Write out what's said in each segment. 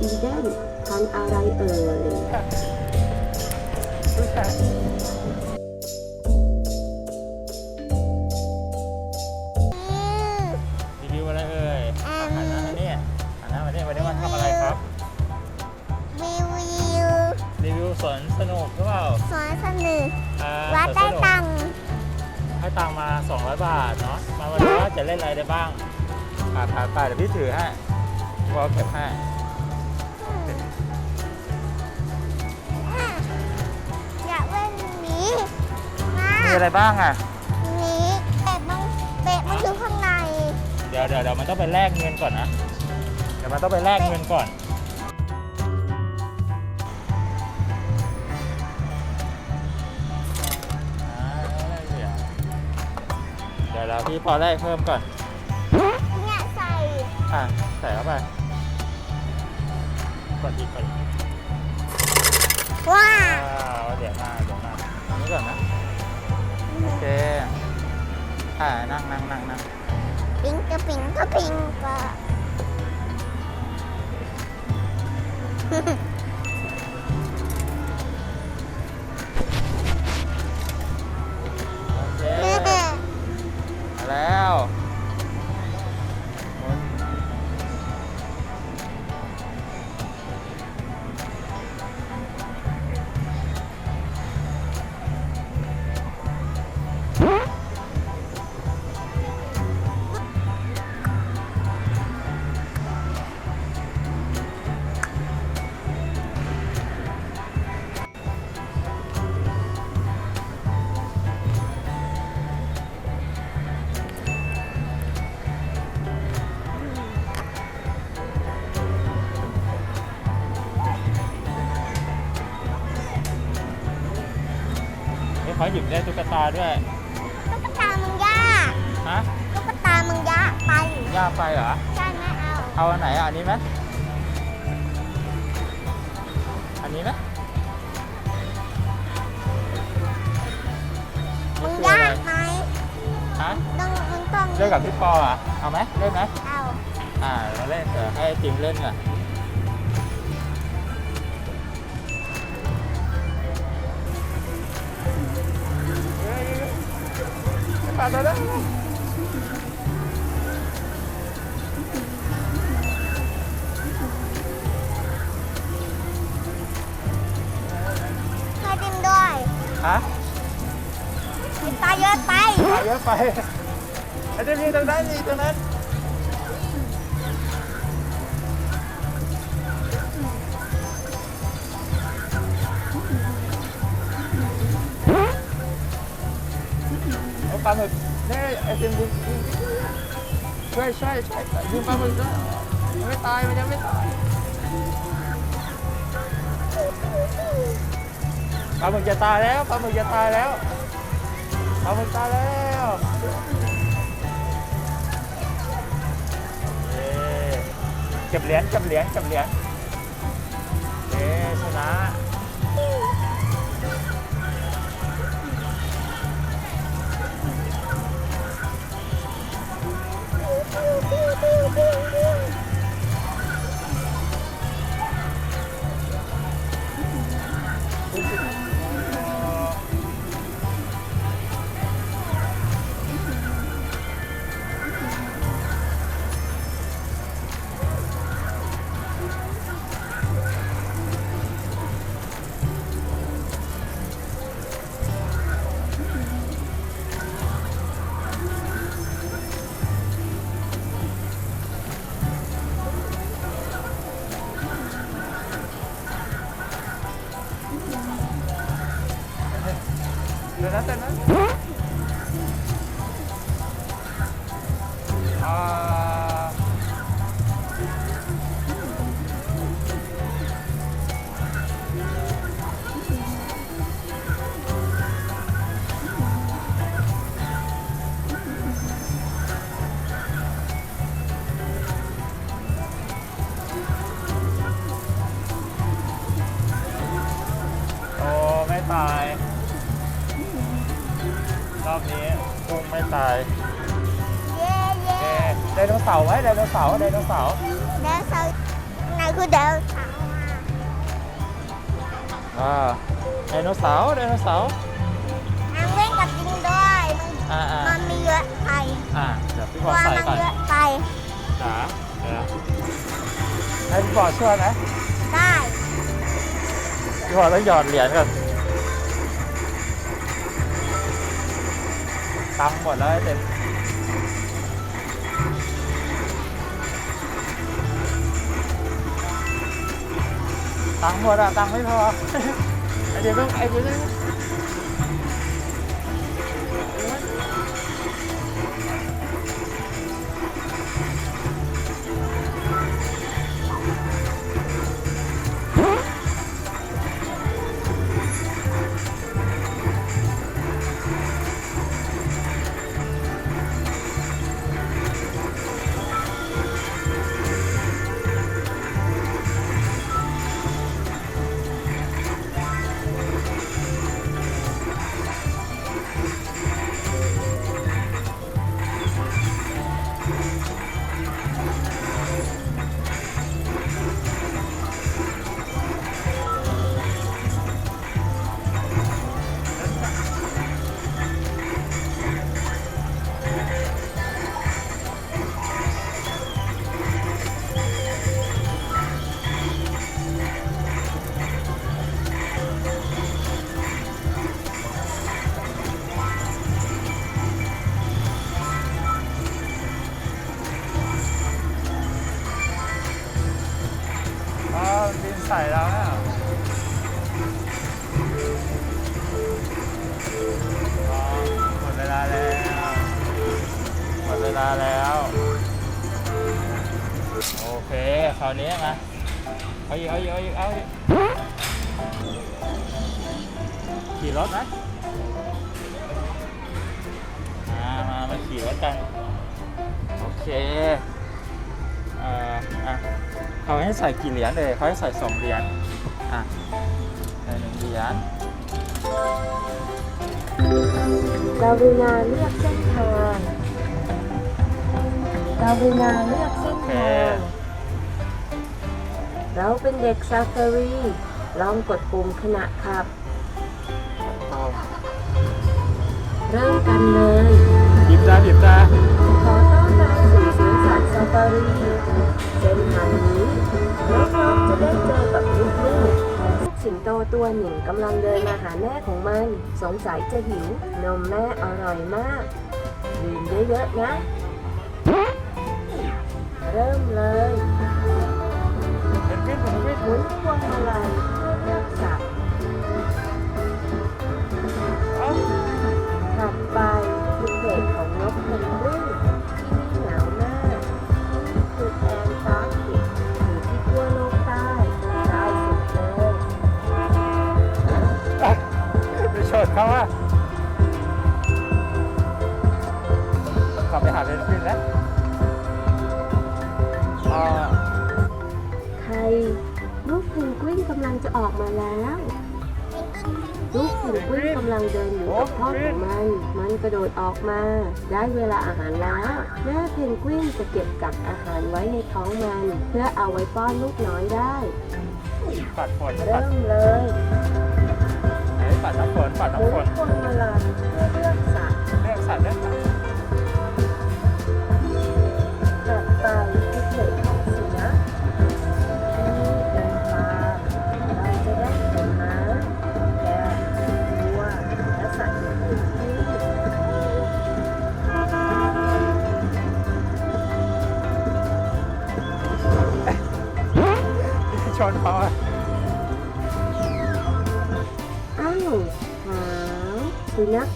อีเดนทานอะไรเอ่ยรีวิวอะไรเอ่ยอะหันหน้ามาเนี่ยหันหน้ามาเนี่ยวันนี้มาทำอะไรครับ รีวิวรีวิวสวนสนุกหรือเปล่าสวนสนุกอ่าวัดสวนได้สนุกตังค์ให้ตังค์มา 200 บาทเนาะ มาวันนี้ว่าจะเล่นอะไรได้บ้างอ่าผ่านไปเดี๋ยวพี่ถือให้วอลเก็บให้ มามีอะไรบ้างอะ นี้เตะมันเตะมันอยู่ข้างในเดี๋ยวเดี๋ยวเดี๋ยวมันต้องไปแลกเงินก่อนนะ เดี๋ยวมันต้องไปแลกเงินก่อนอ่าแลกเหรียญเดี๋ยวเราพี่พอแลกเพิ่มก่อน เนี่ยใส่อะ ใส่เข้าไปกดอีกกดอีกว้าว้าวเดี๋ยวมาเดี๋ยวมาอันนี้ก่อนนะ โอเค อ่า นั่งนั่งนั่งนั่งปิงกระปิงกระปิงกระ เขาหยิบได้ตุ๊กตาด้วย ตุ๊กตามึงยากฮะ ตุ๊กตามึงยากไปย่าไปเหรอ ใช่ไหมเอาเอาอันไหนอะอันนี้ไหมอันนี้ไหมมึงยากไหมฮะต้องมึงต้องเล่นกับพี่ปออะ เอาไหมเล่นไหมเอา อ่าเราเล่นเดี๋ยวให้จิมเล่นก่อน ปาดแล้วให้ดินด้วยฮะมีตาเยอะไปเอาเยอะไปไอ้เจะมีตรงนั้นนี่ตรงนั้น ลาหมึกนี่ไอ้จิมยิงยิงช่วยช่วยช่วยยิงปลาหมึกด้วยมันไม่ตายมันยังไม่ตายปลาหมึกจะตายแล้วปลาหมึกจะตายแล้วปลาหมึกตายแล้วเก็บเหรียญเก็บเหรียญเก็บเหรียญเย้ชนะ เย้เย้เอ๊ะไดโนเสาร์ไหมไดโนเสาร์ไดโนเสาร์แล้วเสาไหนคือเดลสาวมาอ่าไดโนเสาร์ไดโนเสาร์นางเล่นกับจริงด้วยอ่าอ่ามันมีเยอะไปอ่าเดี๋ยวพี่พตัอวใส่มันก่อนเยอะไปจ๋าเดี๋ยวให้พี่พอช่วยไหมได้พี่พอต้องหยอดเหรียญก่อนตังค์หมดแล้วไอ้เต็ม ตังค์หมดอะตังค์ไม่พอ เดี๋ยวต้องไอ้กูจะาวนี้มาเอาอีกเอาอีกเอาอีกเอาอีกขี่รถไหมมามามาขี่รถกัน โอเคเอ่ออะเขาให้ใส่กี่เหรียญเลยเขาให้ใส่สองเหรียญอะใส่หนึ่งเหรียญกรุณาเลือกเส้นทางกรุณาเลือกเส้นโอเคทาง เราเป็นเด็กซาฟารีลองกดปุ่มขณะขับ เริ่มกันเลยบีบตาบีบตาขอต้อนรับสู่สวนสัตว์ซาฟารีเส้นทางนี้น้องๆจะได้เจอกับลูกๆสิงโตตัวหนึ่งกำลังเดินมาหาแม่ของมัน สงสัยจะหิวนมแม่อร่อยมากดื่มเยอะๆนะ เริ่มเลย เป็นขึ้นเป็นขึ้นหมุนพวงมาลัยเพื่อเลือกสัตว์ถัดไปคือเพจของนกเพน มันมันกระโดดออกมา ได้เวลาอาหารแล้ว แม่เพนกวินจะเก็บกักอาหารไว้ในท้องมัน เพื่อเอาไว้ป้อนลูกน้อยได้ ปัดฝนปัเริ่ดมเลยไหนปัดน้ำฝนปัดหมุน้ำฝนนพวงมาลัยเพื่อเลือกสัตว์เลือกสัตว์เลือกสัตว์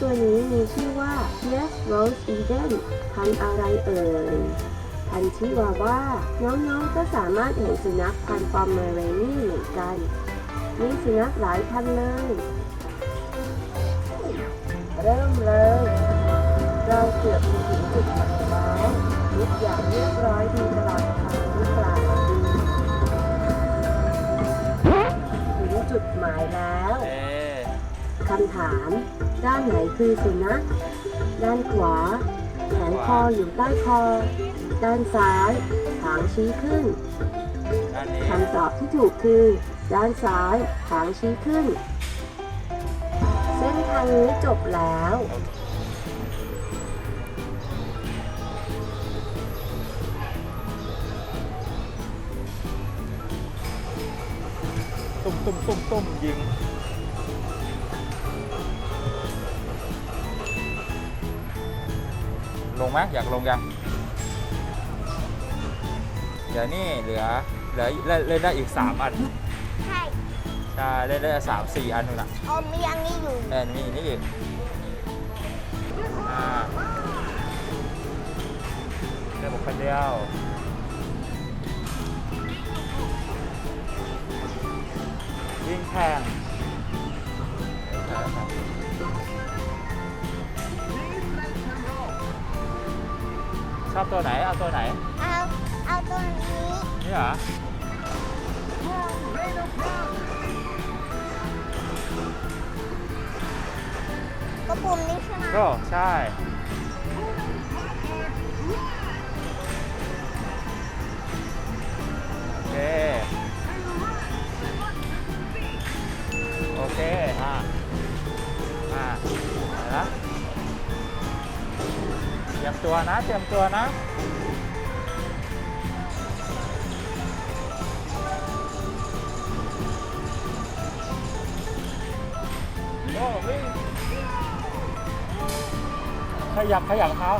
ตัวนี้มีชื่อว่า Yes Rose Eden พันอะไรเอ่ย พันธุ์ชิวาว่า น้องๆก็สามารถเห็นสุนัขพันปอมเมอเรนี่เหมือนกัน มีสุนัขหลายพันเลย เริ่มเลย เราเกือบถึงจุดหมายแล้วทุกอย่างเรียบร้อยดีตลอดทางหรือเปล่าถึงจุดหมายแล้ว คำถาม ด้านไหนคือสุนัข ด้านขวา แขนคออยู่ใต้คอ ด้านซ้าย หางชี้ขึ้น ด้านนี้คำตอบที่ถูกคือ ด้านซ้าย หางชี้ขึ้น เส้นทางนี้จบแล้ว ตุ้มตุ้มตุ้มตุ้มยิง ลงไหมอยากลงยังเดี๋ยวนี่เหลือเหลือเล่นเล่นได้อีก 3 อันใช่ใช่เล่นได้สามสี่อันนู่นน่ะอมยังนี่อยู่เออมีนี่อีกอ่าเดี๋ยวผมคนเดียววิ่งแข่ง ชอบตัวไหน เอาตัวไหน เอาเอาตัวนี้นี่เหรอกระปุ่มนี้ใช่ไหมก็ใช่ โอเค โอเค อะ อะเห็นละเต รียมตัวนะ เตรียมตัวนะ โอ้วิ่งขยับขยับเท้า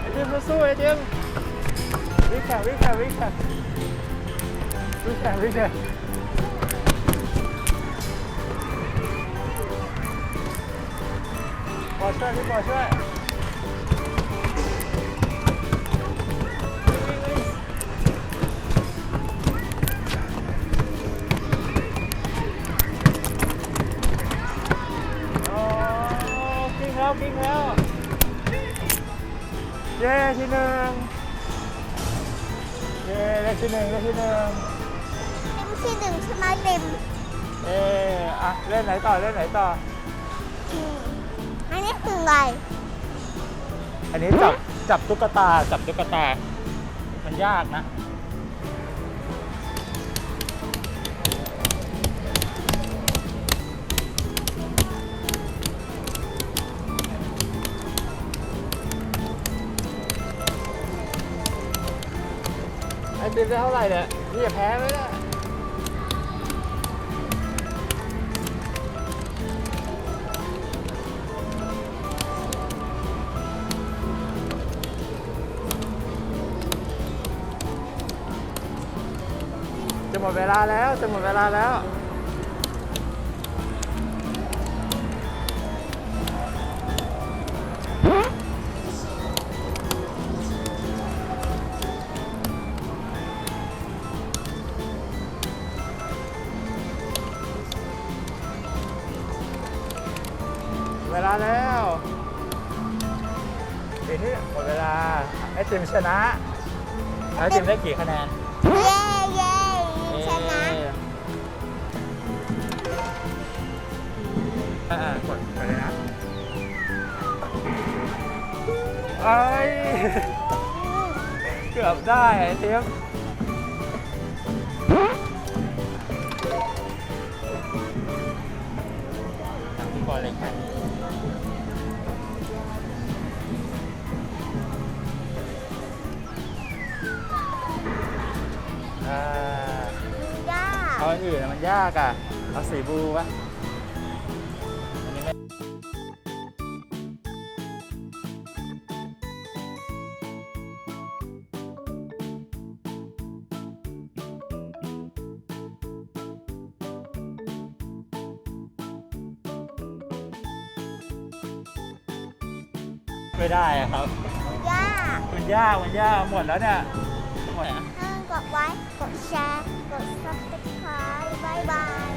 ไอเจมสู้ไอเจมวิ่งแข่งวิ่งแข่งวิ่งแข่งวิ่งแข่งวิ่งแข่งบอลช่วยพี่บอลช่วย ที่หนึ่งได้ที่หนึ่งเต็มที่หนึ่งใช่ไหมเต็มเอ๊อะเล่นไหนต่อเล่นไหนต่อ อืมอันนี้คืออะไรอันนี้จับจับตุ๊กตาจับตุ๊กตา มันยากนะ ไอติมได้เท่าไหร่เนี่ยนี่อย่าแพ้ไหมเนี่ยจะหมดเวลาแล้ว จะหมดเวลาแล้ว แล้วทีนี้หมดเวลาไอติมชนะไอติมได้กี่คะแนนเย้เย้ชนะเอ่ากดไปเลยนะเอ้ยเกือบได้ไอติมทำที่บอลเลยค่ะ เอาอันอื่นอะมันยากอะ เอาสีบลูปะอันนี้ไม่ไม่ได้อะครับย่ามันยากมันยากหมดแล้วเนี่ย หมดอะเพิ่มกดไลค์กดแชร์ กด subscribe บายบาย